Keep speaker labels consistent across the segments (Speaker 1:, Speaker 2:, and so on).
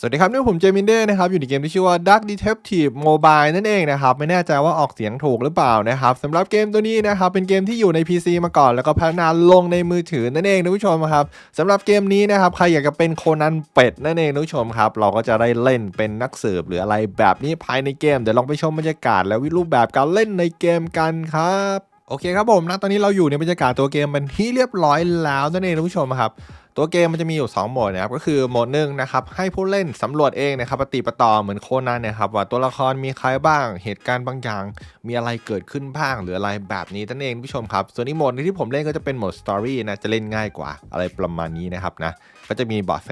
Speaker 1: สวัสดีครับนี่ผมเจมินเด้นะครับอยู่ในเกมที่ชื่อว่า Dark Detective Mobile นั่นเองนะครับไม่แน่ใจว่าออกเสียงถูกหรือเปล่านะครับสำหรับเกมตัวนี้นะครับเป็นเกมที่อยู่ใน PC มาก่อน แล้วก็พัฒนาลงในมือถือนั่นเองนะผู้ชมครับสำหรับเกมนี้นะครับใครอยากจะเป็นโคนันเป็ดนั่นเองนะผู้ชมครับเราก็จะได้เล่นเป็นนักสืบหรืออะไรแบบนี้ภายในเกมเดี๋ยวลองไปชมบรรยากาศและวิรูปแบบการเล่นในเกมกันครับ โอเคครับผมนะตอนนี้เราอยู่ในบรรยากาศตัวเกมเป็นที่เรียบร้อยแล้วนั่นเองท่านผู้ชมครับ ตัวเกมมันจะมีอยู่ 2 โหมดนะครับก็คือโหมดหนึ่งนะครับให้ผู้เล่นสำรวจเองนะครับปฏิปต่อเหมือนโคนันนะครับว่าตัวละครมีใครบ้างเหตุการณ์บางอย่าง มีอะไรเกิดขึ้นบ้างหรืออะไรแบบนี้นั่นเองผู้ชมครับ ส่วนอีกโหมดที่ผมเล่นก็จะเป็นโหมดสตอรี่นะจะเล่นง่ายกว่าอะไรประมาณนี้นะครับนะก็จะมีเบาะแส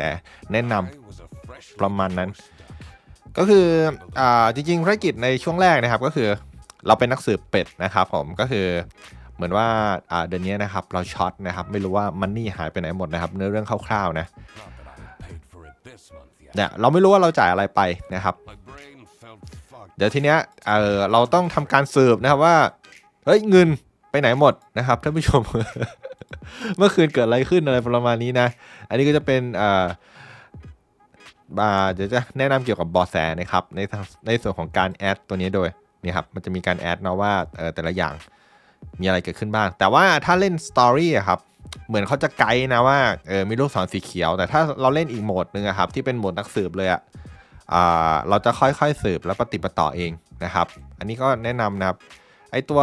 Speaker 1: แนะนำประมาณนั้น ก็คืออ่าจริงๆภารกิจในช่วงแรกนะครับก็คือ เราเป็นนักสืบเป็ดนะครับผมก็คือเหมือนว่าเดือนนี้นะครับเราช็อตนะครับ ไม่รู้ว่ามันนี่หายไปไหนหมดนะครับ เนื้อเรื่องคร่าวๆนะเนี่ยเราไม่รู้ว่าเราจ่ายอะไรไปนะครับ เดี๋ยวทีเนี้ยเออเราต้องทำการสืบนะครับว่าเฮ้ยเงินไปไหนหมดนะครับท่านผู้ชม เมื่อคืนเกิดอะไรขึ้นอะไรประมาณนี้นะ อันนี้ก็จะเป็นอ่าอ่าเดี๋ยวจะแนะนำเกี่ยวกับบอแสนะครับในในส่วนของการแอดตัวนี้โดย นี่ครับมันจะมีการแอดเนาะว่าเออแต่ละอย่างมีอะไรเกิดขึ้นบ้าง แต่ว่าถ้าเล่นสตอรี่อะครับเหมือนเขาจะไกด์นะว่าเออมีลูกศรสีเขียว แต่ถ้าเราเล่นอีกโหมดหนึงอะครับที่เป็นโหมดนักสืบเลยอะ่าเราจะค่อยๆสืบแล้วปฏิปต่อเองนะครับ อันนี้ก็แนะนำนะครับไอตัว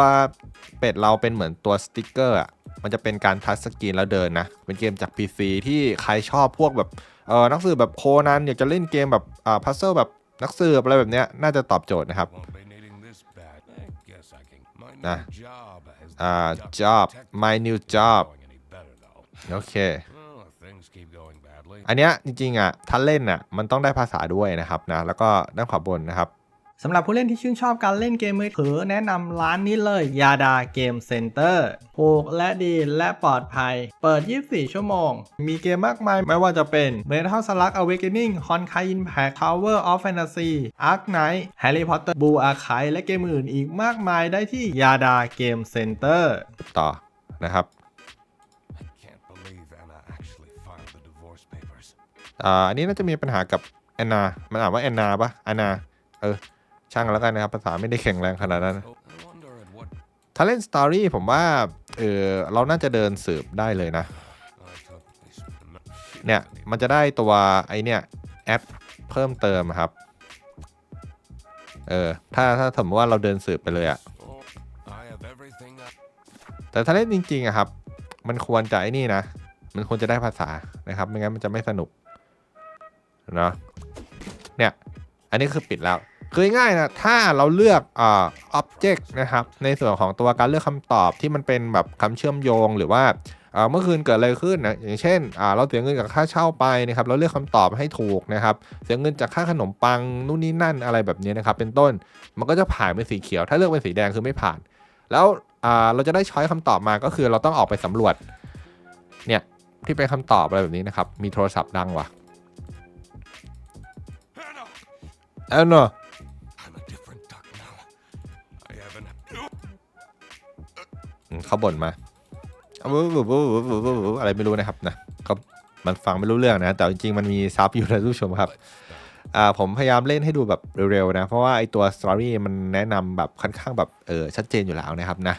Speaker 1: เป็ดเราเป็นเหมือนตัวสติกเกอร์อะมันจะเป็นการทัชสกรีนแล้วเดินนะ เป็นเกมจาก PC ที่ใครชอบพวกแบบเออนักสืบแบบโคนันอยากจะเล่นเกมแบบอ่าพัซเซิลแบบนักสืบอะไรแบบเนี้ยน่าจะตอบโจทย์นะครับ
Speaker 2: นะ
Speaker 1: อ่า job my new job โอเค อันเนี้ยจริงๆอะถ้าเล่นอะมันต้องได้ภาษาด้วยนะครับนะ แล้วก็ด้านขวาบนนะครับ
Speaker 3: สำหรับผู้เล่นที่ชื่นชอบการเล่นเกมมือถือแนะนำร้านนี้เลยยาดาเกมเซ็นเตอร์ถูกและดีและปลอดภัย เปิด 24 ชั่วโมง มีเกมมากมายไม่ว่าจะเป็น Metal Slug Awakening Honkai Impact Tower of Fantasy Ark Knight Harry Potter Blue Archive และเกมอื่นอีกมากมายได้ที่ยาดาเกมเซ็นเตอร์
Speaker 1: ต่อนะครับอ่าอันนี้น่าจะมีปัญหากับแอนนา มันอ่านว่าแอนนาปะแอนนา เออ ช่างแล้วกันนะครับภาษาไม่ได้แข็งแรงขนาดนั้นถ้าเล่นสตอรี่ผมว่าเออเราน่าจะเดินสืบได้เลยนะ เนี่ย มันจะได้ตัวไอเนี่ยแอดเพิ่มเติมอะครับ เออ ถ้าถ้าสมมติว่าเราเดินสืบไปเลยอะแต่ถ้าเล่นจริงๆอะครับ มันควรจะไอ้นี่นะ มันควรจะได้ภาษานะครับ ไม่งั้นมันจะไม่สนุกเนาะเนี่ย อันนี้คือปิดแล้ว คือง่ายนะถ้าเราเลือกอ่า object นะครับในส่วนของตัวการเลือกคำตอบที่มันเป็นแบบคำเชื่อมโยงหรือว่าเมื่อคืนเกิดอะไรขึ้นนะอย่างเช่นเราเสียเงินจากค่าเช่าไปนะครับเราเลือกคำตอบให้ถูกนะครับเสียเงินจากค่าขนมปังนู่นนี่นั่นอะไรแบบนี้นะครับเป็นต้นมันก็จะผ่านเป็นสีเขียว ถ้าเลือกเป็นสีแดงคือไม่ผ่าน แล้วอ่าเราจะได้ช้อยคำตอบมาก็คือเราต้องออกไปสำรวจเนี่ยที่เป็นคำตอบอะไรแบบนี้นะครับมีโทรศัพท์ดังว่ะเออเนอะ เขาบ่นมาอะไรไม่รู้นะครับนะเขามันฟังไม่รู้เรื่องนะ แต่จริงๆ มันมีซับอยู่นะทุกชมครับอ่าผมพยายามเล่นให้ดูแบบเร็วๆนะ เพราะว่าไอตัวสตอรี่มันแนะนำแบบค่อนข้างแบบเออชัดเจนอยู่แล้วนะครับนะ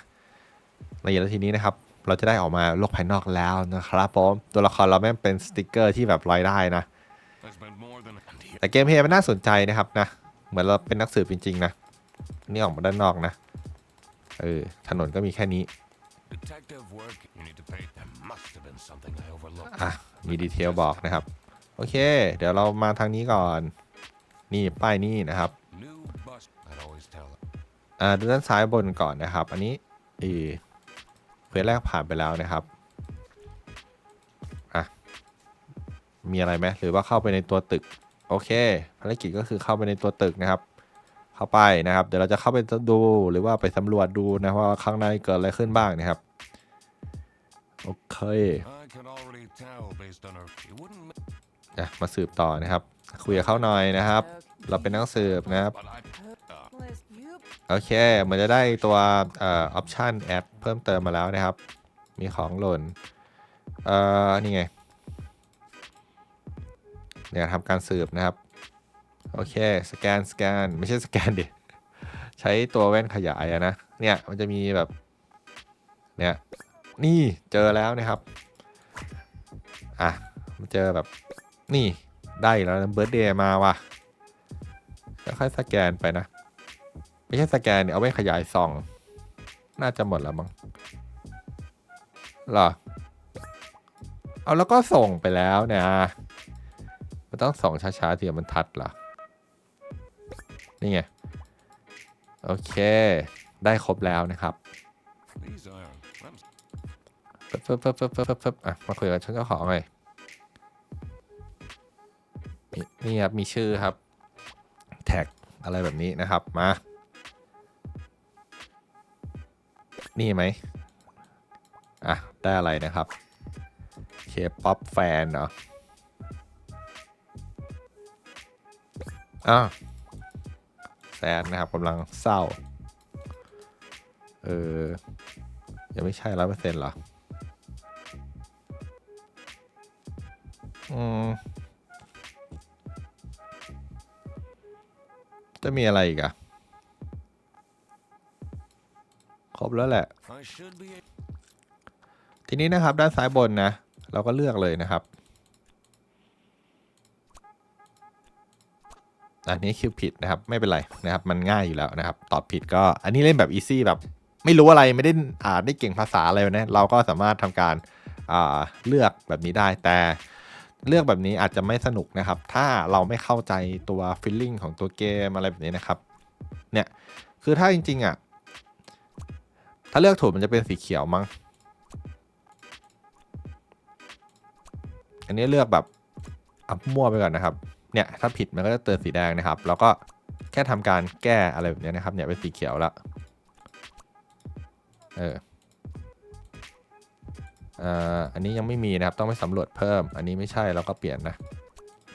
Speaker 1: ในอย่างทีนี้นะครับ เราจะได้ออกมาโลกภายนอกแล้วนะครับผมตัวละครเราแม่งเป็นสติกเกอร์ที่แบบลอยได้นะ แต่เกมเพย์มันน่าสนใจนะครับนะ เหมือนเราเป็นนักสืบจริงๆนะนี่ออกมาด้านนอกนะเออถนนก็มีแค่นี้ อะ มีดีเทลบอกนะครับ โอเค เดี๋ยวเรามาทางนี้ก่อน นี่ป้ายนี่นะครับอ่าดูด้านซ้ายบนก่อนนะครับ อันนี้อีเควสแรกผ่านไปแล้วนะครับ อะ มีอะไรไหมหรือว่าเข้าไปในตัวตึก โอเค ภารกิจก็คือเข้าไปในตัวตึกนะครับ เข้าไปนะครับ เดี๋ยวเราจะเข้าไปดูหรือว่าไปสำรวจดูนะว่าข้างในเกิดอะไรขึ้นบ้างนะครับ โอเคนะมาสืบต่อนะครับ คุยกับเขาหน่อยนะครับ เราเป็นนักสืบนะครับ โอเค มันจะได้ตัวเอ่อออปชันแอดเพิ่มเติมมาแล้วนะครับ มีของหล่น เอ่อ นี่ไงเนี่ยทำการสืบนะครับ โอเค สแกน สแกน ไม่ใช่สแกนดิ ใช้ตัวแว่นขยายอะนะ เนี่ย มันจะมีแบบ เนี่ย นี่ เจอแล้วนะครับ อะ มันเจอแบบ นี่ ได้แล้วเบิร์ดเดย์มาว่ะแล้วค่อยสแกนไปนะ ไม่ใช่สแกนเนี่ยเอาไว้ขยายส่อง น่าจะหมดแล้วมั้งหรอ เอาแล้วก็ส่งไปแล้วเนี่ยมันต้องส่องช้าๆทีมันทัดเหรอ นี่ไง โอเค ได้ครบแล้วนะครับ
Speaker 2: These are. I'm
Speaker 1: ปึ๊บปึ๊บปึ๊บปึ๊บปึ๊บปึ๊บอะ มาคุยกับฉันเจ้าของหน่อยนี่ครับ มีชื่อครับ แท็กอะไรแบบนี้นะครับ มา นี่ไหมอะ ได้อะไรนะครับเคป๊อปแฟนเหรออ้า ดนะครับกำลังเศร้า เออ ยังไม่ใช่ร้อยเปอร์เซ็นต์เหรอ อืม จะมีอะไรอีกอะครบแล้วแหละ
Speaker 2: I should be.
Speaker 1: ทีนี้นะครับด้านซ้ายบนนะ เราก็เลือกเลยนะครับ อันนี้คิวผิดนะครับไม่เป็นไรนะครับมันง่ายอยู่แล้วนะครับ ตอบผิดก็อันนี้เล่นแบบอีซี่แบบไม่รู้อะไรไม่ได้อ่านได้เก่งภาษาอะไรนะเราก็สามารถทำการเลือกแบบนี้ได้แต่เลือกแบบนี้อาจจะไม่สนุกนะครับ ถ้าเราไม่เข้าใจตัวฟีลลิ่งของตัวเกมอะไรแบบนี้นะครับ เนี่ยคือถ้าจริงๆอะถ้าเลือกถูกมันจะเป็นสีเขียวมั้งอันนี้เลือกแบบอัพมั่วไปก่อนนะครับ เนี่ยถ้าผิดมันก็จะเตือนสีแดงนะครับ แล้วก็แค่ทำการแก้อะไรแบบนี้นะครับเนี่ยเป็นสีเขียวแล้วเออเอ,อ,อันนี้ยังไม่มีนะครับต้องไปสำรวจเพิ่ม อันนี้ไม่ใช่เราก็เปลี่ยนนะ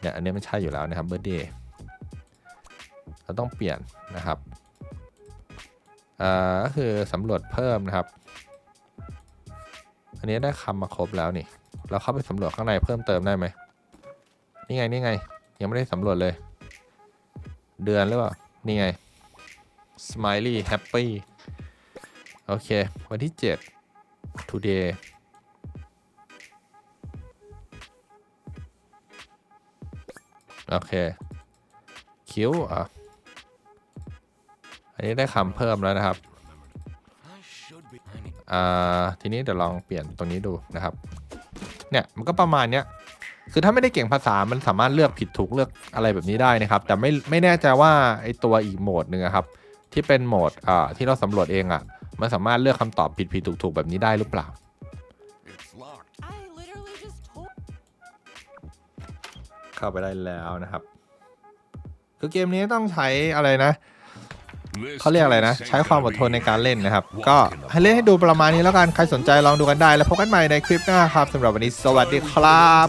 Speaker 1: เนี่ยอันนี้ไม่ใช่อยู่แล้วนะครับเบอร์เดย์เราต้องเปลี่ยนนะครับอ่อก็คือสำรวจเพิ่มนะครับ อันนี้ได้คำมาครบแล้วนี่ เราเข้าไปสำรวจข้างในเพิ่มเติมได้ไหมนี่ไงนี่ไง ยังไม่ได้สำรวจเลย เดือนหรือเปล่า นี่ไง smiley happy โอเค วันที่ 7 today โอเค คิ้วอะ อันนี้ได้คำเพิ่มแล้วนะครับ อ่า ทีนี้เดี๋ยวลองเปลี่ยนตรงนี้ดูนะครับ เนี่ย มันก็ประมาณเนี้ย คือถ้าไม่ได้เก่งภาษามันสามารถเลือกผิดถูกเลือกอะไรแบบนี้ได้นะครับ แต่ไม่ไม่แน่ใจว่าไอตัวอีกโหมดหนึ่งอะครับ ที่เป็นโหมดอ่าที่เราสำรวจเองอะมันสามารถเลือกคำตอบผิดผิดถูกถูกแบบนี้ได้หรือเปล่า
Speaker 2: It's locked.
Speaker 4: I literally just told
Speaker 1: เข้าไปได้แล้วนะครับ คือเกมนี้ต้องใช้อะไรนะเขาเรียกอะไรนะ ใช้ความอดทนในการเล่นนะครับ ก็ให้เล่นให้ดูประมาณนี้แล้วกัน ใครสนใจลองดูกันได้ แล้วพบกันใหม่ในคลิปหน้าครับสำหรับวันนี้สวัสดีครับ